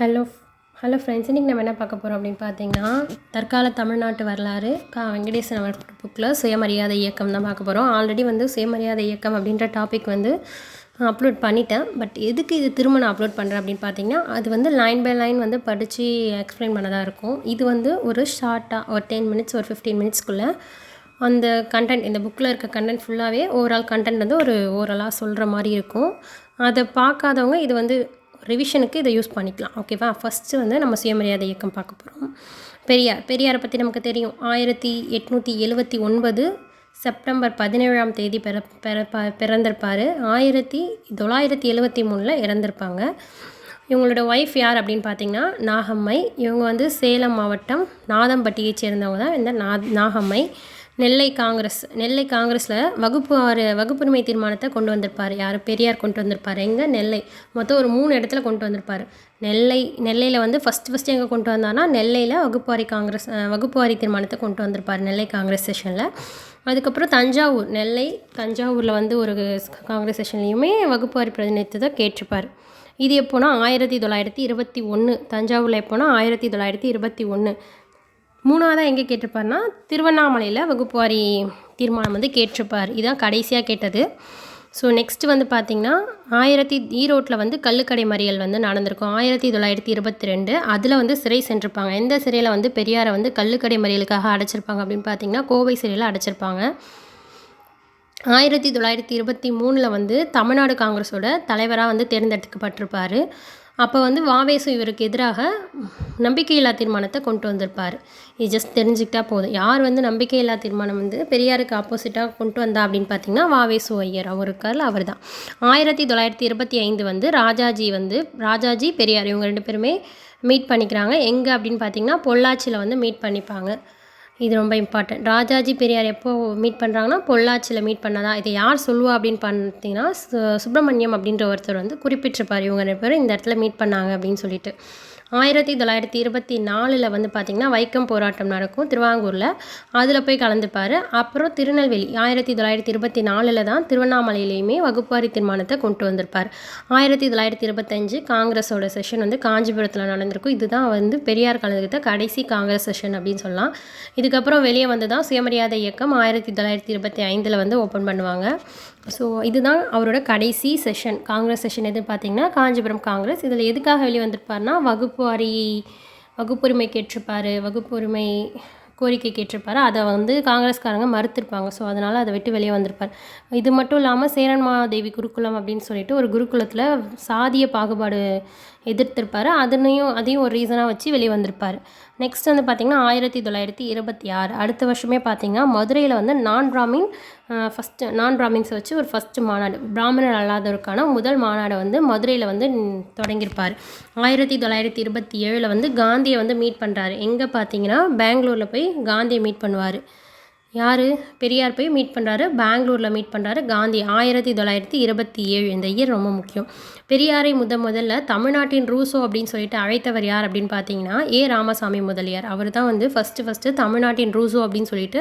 Hello hello friends இன்றைக்கி நம்ம என்ன பார்க்க போகிறோம் அப்படின்னு பார்த்தீங்கன்னா தற்கால தமிழ்நாட்டு வரலாறு கா வெங்கடேசன் அவர் புக்கில் சுயமரியாதை இயக்கம் தான் பார்க்க போகிறோம் ஆல்ரெடி வந்து சுயமரியாதை இயக்கம் அப்படின்ற டாபிக் வந்து அப்லோட் பண்ணிட்டேன். பட் எதுக்கு இது திரும்ப நான் அப்லோட் பண்ணுறேன் அப்படின்னு பார்த்தீங்கன்னா அது வந்து லைன் பை லைன் வந்து படித்து எக்ஸ்பிளைன் பண்ணதாக இருக்கும். இது வந்து ஒரு ஷார்ட்டாக ஒரு டென் மினிட்ஸ் ஒரு ஃபிஃப்டீன் மினிட்ஸ்க்குள்ளே அந்த கண்டென்ட் இந்த புக்கில் இருக்க கண்டென்ட் ஃபுல்லாகவே ஓவரால் கண்டென்ட் வந்து ஒரு ஓவராலாக சொல்கிற மாதிரி இருக்கும். அதை பார்க்காதவங்க இது வந்து ரிவிஷனுக்கு இதை யூஸ் பண்ணிக்கலாம். ஓகேவா ஃபஸ்ட்டு வந்து நம்ம சுயமரியாதை இயக்கம் பார்க்க போகிறோம் பெரியார் பெரியாரை பற்றி நமக்கு தெரியும். ஆயிரத்தி எட்நூற்றி எழுவத்தி ஒன்பது செப்டம்பர் பதினேழாம் தேதி பிற பிறப்பா பிறந்திருப்பார். ஆயிரத்தி தொள்ளாயிரத்தி எழுவத்தி மூணில் இறந்திருப்பாங்க. இவங்களோட ஒய்ஃப் யார் அப்படின்னு பார்த்தீங்கன்னா நாகம்மை. இவங்க வந்து சேலம் மாவட்டம் நாதம்பட்டியை சேர்ந்தவங்க தான் இந்த நா நாகம்மை. நெல்லை காங்கிரஸ் நெல்லை காங்கிரஸில் வகுப்பு ஆறு வகுப்புரிமை தீர்மானத்தை கொண்டு வந்திருப்பார். யார்? பெரியார் கொண்டு வந்திருப்பார். எங்கே? நெல்லை. மொத்தம் ஒரு மூணு இடத்துல கொண்டு வந்திருப்பார். நெல்லை நெல்லையில் வந்து ஃபஸ்ட் ஃபஸ்ட்டு எங்கே கொண்டு வந்தார்னா நெல்லையில் வகுப்புவாரி காங்கிரஸ் வகுப்புவாரி தீர்மானத்தை கொண்டு வந்திருப்பார் நெல்லை காங்கிரஸ் செஷனில் அதுக்கப்புறம் தஞ்சாவூர் நெல்லை தஞ்சாவூரில் வந்து ஒரு காங்கிரஸ் செஷன்லேயுமே வகுப்புவாரி பிரதிநிதித்துவத்தை கேட்டிருப்பார். இது எப்போனா ஆயிரத்தி தொள்ளாயிரத்தி இருபத்தி ஒன்று தஞ்சாவூரில் எப்போனா ஆயிரத்தி தொள்ளாயிரத்தி இருபத்தி ஒன்று மூணாவதாக எங்கே கேட்டிருப்பார்னா திருவண்ணாமலையில் வகுப்புவாரி தீர்மானம் வந்து கேட்டிருப்பார். இதுதான் கடைசியாக கேட்டது. ஸோ நெக்ஸ்ட் வந்து பார்த்திங்கன்னா ஆயிரத்தி ஈரோட்டில் வந்து கல்லுக்கடை மறியல் வந்து நடந்திருக்கும். ஆயிரத்தி தொள்ளாயிரத்தி இருபத்தி ரெண்டு அதில் வந்து சிறை சென்றிருப்பாங்க. எந்த சிறையில் வந்து பெரியாரை வந்து கல்லுக்கடை மறியலுக்காக அடைச்சிருப்பாங்க அப்படின்னு பார்த்தீங்கன்னா கோவை சிறையில் அடைச்சிருப்பாங்க. ஆயிரத்தி தொள்ளாயிரத்தி இருபத்தி மூணில் வந்து தமிழ்நாடு காங்கிரஸோட தலைவராக வந்து தேர்ந்தெடுக்கப்பட்டிருப்பார். அப்போ வந்து வாவேசு இவருக்கு எதிராக நம்பிக்கையில்லா தீர்மானத்தை கொண்டு வந்திருப்பார். இது ஜஸ்ட் தெரிஞ்சுக்கிட்டா போதும். யார் வந்து நம்பிக்கையில்லா தீர்மானம் வந்து பெரியாருக்கு ஆப்போசிட்டாக கொண்டு வந்தா அப்படின்னு பார்த்தீங்கன்னா வாவேசு ஐயர். அவர் இருக்கார்ல அவர் தான் ஆயிரத்தி தொள்ளாயிரத்தி இருபத்தி ஐந்து வந்து ராஜாஜி வந்து ராஜாஜி பெரியார் இவங்க ரெண்டு பேருமே மீட் பண்ணிக்கிறாங்க. எங்கே அப்படின்னு பார்த்தீங்கன்னா பொள்ளாச்சியில் வந்து மீட் பண்ணிப்பாங்க. இது ரொம்ப இம்பார்ட்டன்ட் ராஜாஜி பெரியார் எப்போ மீட் பண்ணுறாங்கன்னா பொள்ளாச்சியில் மீட் பண்ணதா இதை யார் சொல்லுவா அப்படின்னு பார்த்தீங்கன்னா சு சுப்பிரமணியம் அப்படின்ற ஒருத்தர் வந்து குறிப்பிட்டிருப்பார். இவங்க ரெண்டு பேரும் இந்த இடத்துல மீட் பண்ணாங்க அப்படின்னு சொல்லிட்டு. ஆயிரத்தி தொள்ளாயிரத்தி இருபத்தி நாலில் வந்து பார்த்திங்கன்னா வைக்கம் போராட்டம் நடக்கும் திருவாங்கூரில். அதில் போய் கலந்துப்பார். அப்புறம் திருநெல்வேலி ஆயிரத்தி தொள்ளாயிரத்தி இருபத்தி நாலில் தான் திருவண்ணாமலையிலையுமே வகுப்பாரி தீர்மானத்தை கொண்டு வந்திருப்பார். ஆயிரத்தி தொள்ளாயிரத்தி இருபத்தஞ்சு காங்கிரஸோட செஷன் வந்து காஞ்சிபுரத்தில் நடந்திருக்கும். இதுதான் வந்து பெரியார் கலந்துக்கிட்ட கடைசி காங்கிரஸ் செஷன் அப்படின்னு சொல்லலாம். இதுக்கப்புறம் வெளியே வந்து தான் சுயமரியாதை இயக்கம் ஆயிரத்தி தொள்ளாயிரத்தி இருபத்தி ஐந்தில் வந்து ஓப்பன் பண்ணுவாங்க. ஸோ இதுதான் அவரோட கடைசி செஷன் காங்கிரஸ் செஷன் எது பார்த்தீங்கன்னா காஞ்சிபுரம் காங்கிரஸ். இதில் எதுக்காக வெளியே வந்திருப்பார்னா வகுப்பு வாரி வகுப்புரிமை கேட்டிருப்பார் வகுப்புரிமை கோரிக்கை கேட்டிருப்பார். அதை வந்து காங்கிரஸ்காரங்க மறுத்திருப்பாங்க. ஸோ அதனால் அதை விட்டு வெளியே வந்திருப்பார். இது மட்டும் இல்லாமல் சேரன்மாதேவி குருகுலம் அப்படின்னு சொல்லிட்டு ஒரு குருகுலத்தில் சாதிய பாகுபாடு எதிர்த்திருப்பார். அதனையும் அதையும் ஒரு ரீசனாக வச்சு வெளியே வந்திருப்பார் நெக்ஸ்ட் வந்து பார்த்திங்கன்னா ஆயிரத்தி தொள்ளாயிரத்தி இருபத்தி ஆறு. அடுத்த வருஷமே பார்த்திங்கன்னா மதுரையில் வந்து நான் பிராமின் ஃபஸ்ட்டு நான் பிராமின்ஸை வச்சு ஒரு ஃபஸ்ட்டு மாநாடு பிராமணர் அல்லாதவருக்கான முதல் மாநாடை வந்து மதுரையில் வந்து தொடங்கியிருப்பார். ஆயிரத்தி தொள்ளாயிரத்தி இருபத்தி ஏழில் வந்து காந்தியை வந்து மீட் பண்ணுறாரு எங்கே பார்த்தீங்கன்னா பெங்களூரில் போய் காந்தியை மீட் பண்ணுவார். யார்? பெரியார் போய் மீட் பண்ணுறாரு பெங்களூரில் மீட் பண்ணுறாரு காந்தி. ஆயிரத்தி தொள்ளாயிரத்தி இருபத்தி ஏழு. இந்த இயர் ரொம்ப முக்கியம். பெரியாரை முத முதல்ல தமிழ்நாட்டின் ரூசோ அப்படின்னு சொல்லிட்டு அழைத்தவர் யார் அப்படின்னு பார்த்தீங்கன்னா ஏ. ராமசாமி முதலியார். அவர் தான் வந்து ஃபஸ்ட்டு ஃபஸ்ட்டு தமிழ்நாட்டின் ரூசோ அப்படின்னு சொல்லிட்டு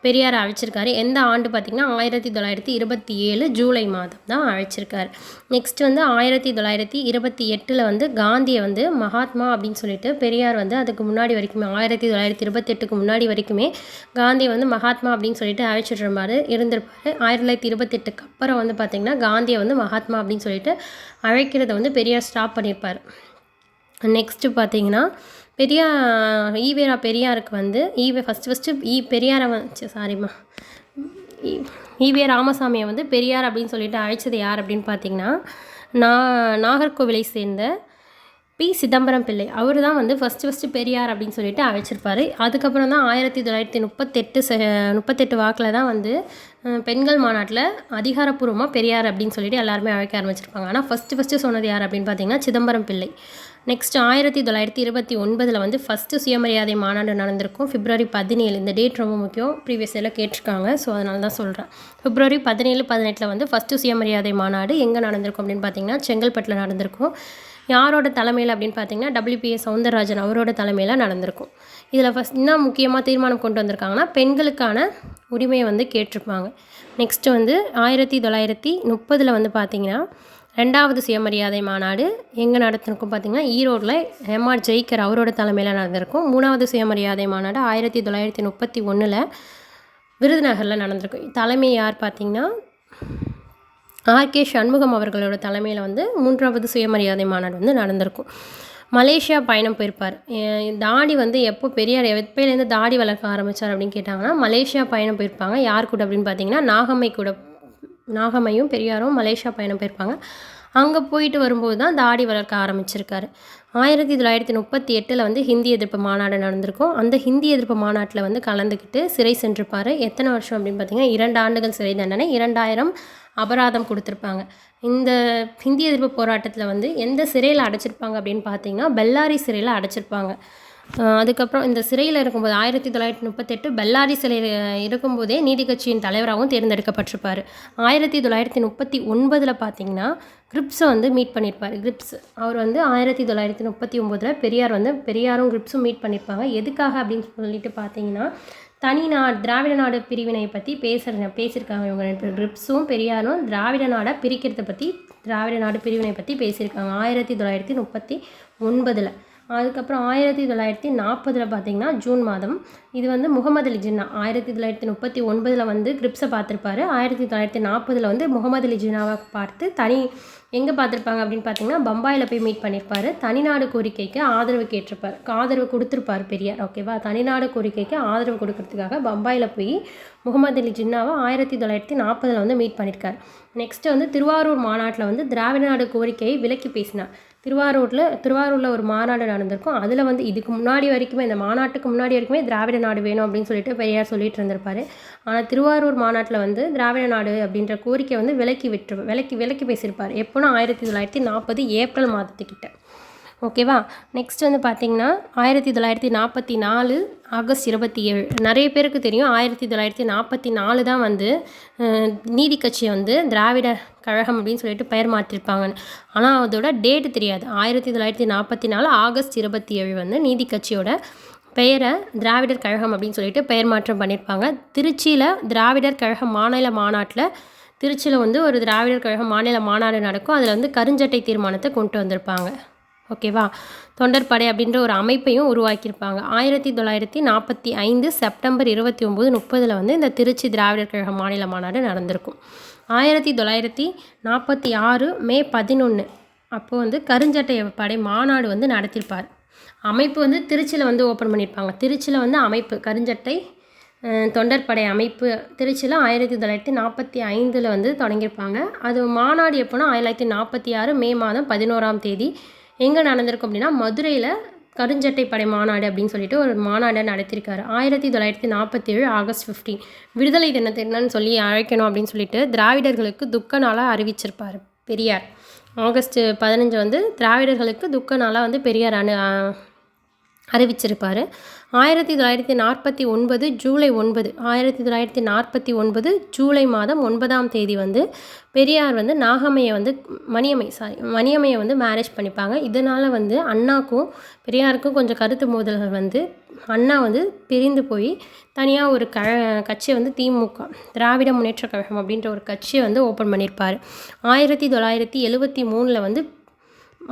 பெரியார் அழைச்சிருக்காரு. எந்த ஆண்டு பார்த்திங்கன்னா ஆயிரத்தி தொள்ளாயிரத்தி இருபத்தி ஏழு ஜூலை மாதம் தான் அழைச்சிருக்காரு. நெக்ஸ்ட் வந்து ஆயிரத்தி தொள்ளாயிரத்தி இருபத்தி எட்டில் வந்து காந்தியை வந்து மகாத்மா அப்படின்னு சொல்லிட்டு பெரியார் வந்து அதுக்கு முன்னாடி வரைக்குமே ஆயிரத்தி தொள்ளாயிரத்தி இருபத்தெட்டுக்கு முன்னாடி வரைக்குமே காந்தியை வந்து மகாத்மா அப்படின்னு சொல்லிட்டு அழைச்சிட்டு இருந்திருப்பார். ஆயிரத்தி தொள்ளாயிரத்தி இருபத்தெட்டுக்கு அப்புறம் வந்து பார்த்திங்கன்னா காந்தியை வந்து மகாத்மா அப்படின்னு சொல்லிட்டு அழைக்கிறத வந்து பெரியார் ஸ்டாப் பண்ணியிருப்பார் நெக்ஸ்ட்டு பார்த்தீங்கன்னா பெரியார் ஈவேரா பெரியாருக்கு வந்து ஈவே ஃபஸ்ட்டு ஃபஸ்ட்டு ஈ பெரியாரை வந்து சாரிம்மா ஈவே ராமசாமியை வந்து பெரியார் அப்படின்னு சொல்லிட்டு அழைச்சது யார் அப்படின்னு பார்த்தீங்கன்னா நா நாகர்கோவிலை சேர்ந்த பி. சிதம்பரம் பிள்ளை. அவர் தான் வந்து ஃபஸ்ட்டு ஃபஸ்ட்டு பெரியார் அப்படின்னு சொல்லிட்டு அழைச்சிருப்பார். அதுக்கப்புறம் தான் ஆயிரத்தி தொள்ளாயிரத்தி முப்பத்தெட்டு செ முப்பத்தெட்டு வாக்கில் தான் வந்து பெண்கள் மாநாட்டில் அதிகாரப்பூர்வமாக பெரியார் அப்படின்னு சொல்லிட்டு எல்லாருமே அழைக்க ஆரம்பிச்சிருப்பாங்க. ஆனால் ஃபஸ்ட்டு ஃபஸ்ட்டு சொன்னது யார் அப்படின்னு பார்த்தீங்கன்னா சிதம்பரம் பிள்ளை. நெக்ஸ்ட் ஆயிரத்தி தொள்ளாயிரத்தி இருபத்தி ஒன்பதில் வந்து ஃபஸ்ட்டு சுயமரியாதை மாநாடு நடந்திருக்கும். பிப்ரவரி பதினேழு. இந்த டேட் ரொம்ப முக்கியம். ப்ரீவியஸ் இயரில் கேட்டிருக்காங்க. ஸோ அதனால தான் சொல்கிறேன் பிப்ரவரி பதினேழு பதினெட்டில் வந்து ஃபஸ்ட்டு சுயமரியாதை மாநாடு எங்கே நடந்திருக்கும் அப்படின்னு பார்த்தீங்கன்னா செங்கல்பட்டில் நடந்திருக்கும். யாரோட தலைமையில் அப்படின்னு பார்த்தீங்கன்னா டபிள்யூபிஎஸ் சவுந்தரராஜன் அவரோட தலைமையில் நடந்திருக்கும். இதில் ஃபஸ்ட் என்ன முக்கியமாக தீர்மானம் கொண்டு வந்திருக்காங்கன்னா பெண்களுக்கான உரிமையை வந்து கேட்டிருப்பாங்க. நெக்ஸ்ட்டு வந்து ஆயிரத்தி தொள்ளாயிரத்தி முப்பதில் வந்து பார்த்திங்கன்னா ரெண்டாவது சுயமரியாதை மாநாடு எங்கே நடத்திருக்கும் பார்த்திங்கன்னா ஈரோட்டில் எம்ஆர் ஜெய்கர் அவரோட தலைமையில் நடந்திருக்கும். மூணாவது சுயமரியாதை மாநாடு ஆயிரத்தி தொள்ளாயிரத்தி முப்பத்தி ஒன்றில் விருதுநகரில் நடந்திருக்கும். தலைமை யார் பார்த்திங்கன்னா ஆர்கே சண்முகம் அவர்களோட தலைமையில் வந்து மூன்றாவது சுயமரியாதை மாநாடு வந்து நடந்திருக்கும். மலேசியா பயணம் போயிருப்பார். தாடி வந்து எப்போ பெரியார் எப்பயிலேருந்து தாடி வளர்க்க ஆரம்பித்தார் அப்படின்னு கேட்டாங்கன்னா மலேசியா பயணம் போயிருப்பாங்க. யார் கூட அப்படின்னு பார்த்தீங்கன்னா நாகம்மை கூட நாகம்மையும் பெரியாரும் மலேசியா பயணம் போயிருப்பாங்க. அங்கே போயிட்டு வரும்போது தான் தாடி வளர்க்க ஆரம்பிச்சிருக்காரு. ஆயிரத்தி தொள்ளாயிரத்தி முப்பத்தி எட்டில் வந்து ஹிந்தி எதிர்ப்பு மாநாடு நடந்திருக்கும். அந்த ஹிந்தி எதிர்ப்பு மாநாட்டில் வந்து கலந்துக்கிட்டு சிறை சென்றிருப்பார். எத்தனை வருஷம் அப்படின்னு பார்த்தீங்கன்னா இரண்டு ஆண்டுகள் சிறை தண்டனை இரண்டாயிரம் அபராதம் கொடுத்துருப்பாங்க. இந்த ஹிந்தி எதிர்ப்பு போராட்டத்தில் வந்து எந்த சிறையில் அடைச்சிருப்பாங்க அப்படின்னு பார்த்தீங்கன்னா பெல்லாரி சிறையில் அடைச்சிருப்பாங்க. அதுக்கப்புறம் இந்த சிறையில் இருக்கும்போது ஆயிரத்தி தொள்ளாயிரத்தி முப்பத்தெட்டு பெல்லாரி சிலையில் இருக்கும்போதே நீதி கட்சியின் தலைவராகவும் தேர்ந்தெடுக்கப்பட்டிருப்பார். ஆயிரத்தி தொள்ளாயிரத்தி முப்பத்தி ஒன்பதில் பார்த்தீங்கன்னா கிரிப்ஸை வந்து மீட் பண்ணியிருப்பார் கிரிப்ஸ் அவர் வந்து ஆயிரத்தி தொள்ளாயிரத்தி முப்பத்தி ஒம்போதில் பெரியார் வந்து பெரியாரும் கிரிப்ஸும் மீட் பண்ணியிருப்பாங்க எதுக்காக அப்படின்னு சொல்லிட்டு பார்த்தீங்கன்னா தனி நாடு திராவிட நாடு பிரிவினை பற்றி பேசுகிற பேசியிருக்காங்க இவங்க ரெண்டு கிரிப்ஸும் பெரியாரும் திராவிட நாடை பிரிக்கிறத பற்றி திராவிட நாடு பிரிவினை பற்றி பேசியிருக்காங்க ஆயிரத்தி தொள்ளாயிரத்தி முப்பத்தி ஒன்பதில். அதுக்கப்புறம் ஆயிரத்தி தொள்ளாயிரத்தி நாற்பதில் பார்த்தீங்கன்னா ஜூன் மாதம். இது வந்து முகமது அலி ஜின்னா. ஆயிரத்தி தொள்ளாயிரத்தி முப்பத்தி ஒன்பதில் வந்து கிரிப்ஸை பார்த்துருப்பாரு. ஆயிரத்தி தொள்ளாயிரத்தி நாற்பதில் வந்து முகமது அலி ஜின்னாவை பார்த்து தனி எங்கே பார்த்துருப்பாங்க அப்படின்னு பார்த்தீங்கன்னா பம்பாயில் போய் மீட் பண்ணியிருப்பாரு தனிநாடு கோரிக்கைக்கு ஆதரவு கேட்டிருப்பார். ஆதரவு கொடுத்துருப்பார் பெரியார். ஓகேவா தனிநாடு கோரிக்கைக்கு ஆதரவு கொடுக்கறதுக்காக பம்பாயில் போய் முகமது அலி ஜின்னாவை ஆயிரத்தி தொள்ளாயிரத்தி நாற்பதில் வந்து மீட் பண்ணியிருக்கார். நெக்ஸ்ட்டு வந்து திருவாரூர் மாநாட்டில் வந்து திராவிட நாடு கோரிக்கையை விலக்கி பேசினார். திருவாரூரில் திருவாரூரில் ஒரு மாநாடு நடந்திருக்கும். அதில் வந்து இதுக்கு முன்னாடி வரைக்குமே இந்த மாநாட்டுக்கு முன்னாடி வரைக்குமே திராவிட நாடு வேணும் அப்படின்னு சொல்லிட்டு பெரியார் சொல்லிட்டு இருந்திருப்பாரு. ஆனால் திருவாரூர் மாநாட்டில் வந்து திராவிட நாடு அப்படின்ற கோரிக்கை வந்து விலக்கி விட்டு விலக்கி விலக்கி பேசியிருப்பார். எப்போனா ஆயிரத்தி தொள்ளாயிரத்தி நாற்பது ஏப்ரல் மாதத்துக்கிட்ட. ஓகேவா நெக்ஸ்ட் வந்து பார்த்தீங்கன்னா ஆயிரத்தி தொள்ளாயிரத்தி நாற்பத்தி நாலு ஆகஸ்ட் இருபத்தி ஏழு. நிறைய பேருக்கு தெரியும் ஆயிரத்தி தொள்ளாயிரத்தி நாற்பத்தி நாலு தான் வந்து நீதி கட்சியை வந்து திராவிட கழகம் அப்படின்னு சொல்லிட்டு பெயர் மாற்றிருப்பாங்கன்னு ஆனால் அதோட டேட்டு தெரியாது. ஆயிரத்தி தொள்ளாயிரத்தி நாற்பத்தி நாலு ஆகஸ்ட் இருபத்தி ஏழு வந்து நீதி கட்சியோட பெயரை திராவிடர் கழகம் அப்படின்னு சொல்லிட்டு பெயர் மாற்றம் பண்ணியிருப்பாங்க திருச்சியில் திராவிடர் கழக மாநில மாநாட்டில் திருச்சியில் வந்து ஒரு திராவிடர் கழக மாநில மாநாடு நடக்கும். அதில் வந்து கருஞ்சட்டை தீர்மானத்தை கொண்டு வந்திருப்பாங்க. ஓகேவா? தொண்டர்படை அப்படின்ற ஒரு அமைப்பையும் உருவாக்கியிருப்பாங்க. ஆயிரத்தி தொள்ளாயிரத்தி நாற்பத்தி ஐந்து செப்டம்பர் இருபத்தி ஒம்பது முப்பதில் வந்து இந்த திருச்சி திராவிடர் கழக மாநில மாநாடு நடந்திருக்கும். ஆயிரத்தி தொள்ளாயிரத்தி நாற்பத்தி ஆறு மே பதினொன்று அப்போது வந்து கருஞ்சட்டை படை மாநாடு வந்து நடத்தியிருப்பார். அமைப்பு வந்து திருச்சியில் வந்து ஓப்பன் பண்ணியிருப்பாங்க. திருச்சியில் வந்து அமைப்பு கருஞ்சட்டை தொண்டர்படை அமைப்பு திருச்சியில் ஆயிரத்தி தொள்ளாயிரத்தி நாற்பத்தி ஐந்தில் வந்து தொடங்கியிருப்பாங்க. அது மாநாடு எப்போனா ஆயிரத்தி தொள்ளாயிரத்தி நாற்பத்தி ஆறு மே மாதம் பதினோராம் தேதி எங்கே நடந்திருக்கும் அப்படின்னா மதுரையில் கருஞ்சட்டை படை மாநாடு அப்படின்னு சொல்லிட்டு ஒரு மாநாடை நடத்தியிருக்காரு. ஆயிரத்தி தொள்ளாயிரத்தி நாற்பத்தி ஏழு ஆகஸ்ட் ஃபிஃப்டீன் விடுதலை தினத்தை என்னன்னு சொல்லி அழைக்கணும் அப்படின்னு சொல்லிட்டு திராவிடர்களுக்கு துக்க நாளாக அறிவிச்சிருப்பார் பெரியார். ஆகஸ்ட் பதினஞ்சு வந்து திராவிடர்களுக்கு துக்க நாளாக வந்து பெரியார் அனு அறிவிச்சிருப்பார். ஆயிரத்தி தொள்ளாயிரத்தி நாற்பத்தி ஒன்பது ஜூலை ஒன்பது ஆயிரத்தி தொள்ளாயிரத்தி நாற்பத்தி ஒன்பது ஜூலை மாதம் ஒன்பதாம் தேதி வந்து பெரியார் வந்து நாகம்மையை வந்து மணியம்மை சாரி மணியம்மையை வந்து மேரேஜ் பண்ணிப்பாங்க. இதனால் வந்து அண்ணாக்கும் பெரியாருக்கும் கொஞ்சம் கருத்து மோதல்கள் வந்து அண்ணா வந்து பிரிந்து போய் தனியாக ஒரு க கட்சியை வந்து திமுக திராவிட முன்னேற்ற கழகம் அப்படின்ற ஒரு கட்சியை வந்து ஓப்பன் பண்ணியிருப்பார் ஆயிரத்தி தொள்ளாயிரத்தி எழுபத்தி மூணில் வந்து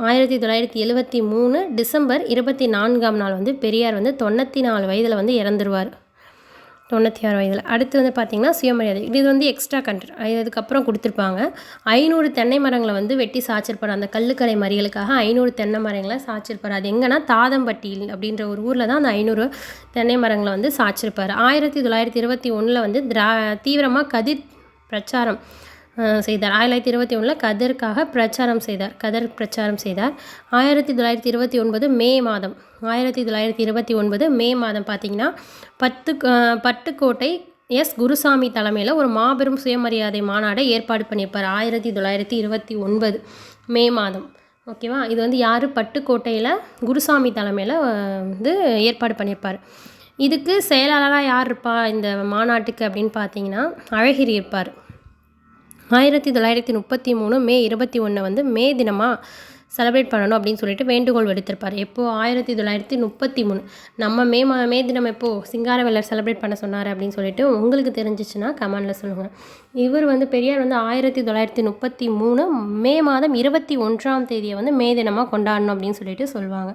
ஆயிரத்தி தொள்ளாயிரத்தி எழுபத்தி மூணு டிசம்பர் இருபத்தி நான்காம் நாள் வந்து பெரியார் வந்து தொண்ணூற்றி நாலு வயதில் வந்து இறந்துருவார். தொண்ணூற்றி ஆறு வயதில். அடுத்து வந்து பார்த்திங்கன்னா சுயமரியாதை. இது வந்து எக்ஸ்ட்ரா கண்டென்ட் அதுக்கப்புறம் கொடுத்துருப்பாங்க. ஐநூறு தென்னை மரங்களை வந்து வெட்டி சாய்ச்சிருப்பார் அந்த கல்லுக்கடை மறியலுக்காக ஐநூறு தென்னை மரங்களை சாய்ச்சிருப்பார் அது எங்கன்னா தாதம்பட்டி அப்படின்ற ஒரு ஊரில் தான் அந்த ஐநூறு தென்னை மரங்களை வந்து சாய்ச்சிருப்பார் ஆயிரத்தி தொள்ளாயிரத்தி இருபத்தி ஒன்றில் வந்து திரா தீவிரமாக கதிர் பிரச்சாரம் செய்தார். ஆயிரத்தி தொள்ளாயிரத்தி இருபத்தி ஒன்றில் கதருக்காக பிரச்சாரம் செய்தார். கதர் பிரச்சாரம் செய்தார். ஆயிரத்தி தொள்ளாயிரத்தி இருபத்தி ஒன்பது மே மாதம். ஆயிரத்தி தொள்ளாயிரத்தி இருபத்தி ஒன்பது மே மாதம் பார்த்தீங்கன்னா பத்து பட்டுக்கோட்டை எஸ். குருசாமி தலைமையில் ஒரு மாபெரும் சுயமரியாதை மாநாடை ஏற்பாடு பண்ணியிருப்பார். ஆயிரத்தி தொள்ளாயிரத்தி இருபத்தி ஒன்பது மே மாதம். ஓகேவா? இது வந்து யார்? பட்டுக்கோட்டையில் குருசாமி தலைமையில் வந்து ஏற்பாடு பண்ணியிருப்பார். இதுக்கு செயலாளராக யார் இருப்பா இந்த மாநாட்டுக்கு அப்படின்னு பார்த்தீங்கன்னா அழகிரி இருப்பார். ஆயிரத்தி தொள்ளாயிரத்தி முப்பத்தி மூணு மே இருபத்தி ஒன்று வந்து மே தினமாக செலிப்ரேட் பண்ணணும் அப்படின்னு சொல்லிட்டு வேண்டுகோள் விடுத்திருப்பார். எப்போது ஆயிரத்தி தொள்ளாயிரத்தி முப்பத்தி மூணு. நம்ம மே மா மே தினம் எப்போது சிங்காரவேலர் செலிப்ரேட் பண்ண சொன்னார் அப்படின்னு சொல்லிட்டு உங்களுக்கு தெரிஞ்சிச்சுன்னா கமெண்டில் சொல்லுங்கள் இவர் வந்து பெரியார் வந்து ஆயிரத்தி தொள்ளாயிரத்தி முப்பத்தி மூணு மே மாதம் இருபத்தி ஒன்றாம் தேதியை வந்து மே தினமாக கொண்டாடணும் அப்படின்னு சொல்லிட்டு சொல்லுவாங்க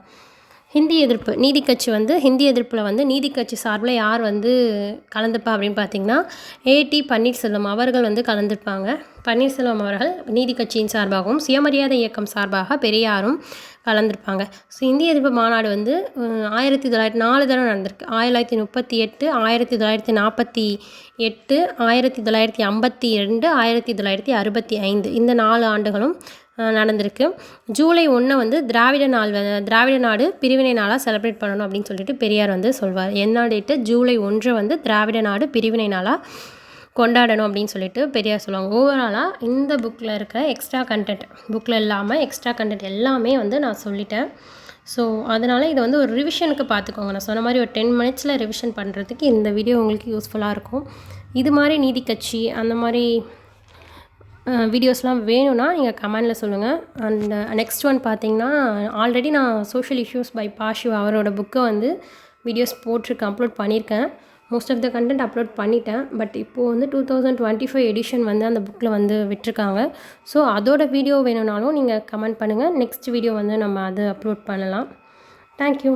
ஹிந்தி எதிர்ப்பு நீதி கட்சி வந்து ஹிந்தி எதிர்ப்பில் வந்து நீதி கட்சி சார்பில் யார் வந்து கலந்துப்பா அப்படின்னு பார்த்தீங்கன்னா ஏடி பன்னீர்செல்வம் அவர்கள் வந்து கலந்துருப்பாங்க பன்னீர்செல்வம் அவர்கள் நீதி கட்சியின் சார்பாகவும் சுயமரியாதை இயக்கம் சார்பாக பெரியாரும் கலந்துருப்பாங்க. ஸோ இந்திய எதிர்ப்பு மாநாடு வந்து ஆயிரத்தி தொள்ளாயிரத்தி நாலு தடவை நடந்திருக்கு. ஆயிரத்தி தொள்ளாயிரத்தி முப்பத்தி எட்டு ஆயிரத்தி தொள்ளாயிரத்தி நாற்பத்தி எட்டு ஆயிரத்தி தொள்ளாயிரத்தி ஐம்பத்தி ரெண்டு ஆயிரத்தி தொள்ளாயிரத்தி அறுபத்தி ஐந்து. இந்த நாலு ஆண்டுகளும் நடந்திருக்கு. ஜூலை ஒன்று வந்து திராவிட நாள் திராவிட நாடு பிரிவினை நாளாக செலிப்ரேட் பண்ணணும் அப்படின்னு சொல்லிட்டு பெரியார் வந்து சொல்வார். என்ன டேட்டு ஜூலை ஒன்று வந்து திராவிட நாடு பிரிவினை நாளாக கொண்டாடணும் அப்படின்னு சொல்லிட்டு பெரியார் சொல்லுவாங்க. ஓவராலாக இந்த புக்கில் இருக்கிற எக்ஸ்ட்ரா கண்டென்ட் புக்கில் இல்லாமல் எக்ஸ்ட்ரா கண்டென்ட் எல்லாமே வந்து நான் சொல்லிட்டேன். ஸோ அதனால் இதை வந்து ஒரு ரிவிஷனுக்கு பார்த்துக்கோங்க. நான் சொன்ன மாதிரி ஒரு டென் மினிட்ஸில் ரிவிஷன் பண்ணுறதுக்கு இந்த வீடியோ உங்களுக்கு யூஸ்ஃபுல்லாக இருக்கும். இது மாதிரி நீதி கட்சி அந்த மாதிரி வீடியோஸ்லாம் வேணும்னா நீங்கள் கமெண்டில் சொல்லுங்கள் அண்ட் நெக்ஸ்ட் uh, ஒன் பார்த்தீங்கன்னா ஆல்ரெடி நான் சோஷியல் இஷ்யூஸ் பை பாஷிவ் அவரோட புக்கை வந்து வீடியோஸ் போட்டிருக்கேன் அப்லோட் பண்ணியிருக்கேன். Most of the content upload பண்ணிட்டேன். பட் இப்போது வந்து two thousand twenty five edition வந்து அந்த புக்கில் வந்து விட்டுருக்காங்க. ஸோ அதோட வீடியோ வேணும்னாலும் நீங்கள் கமெண்ட் பண்ணுங்கள் நெக்ஸ்ட் வீடியோ வந்து நம்ம அது அப்லோட் பண்ணலாம். தேங்க்யூ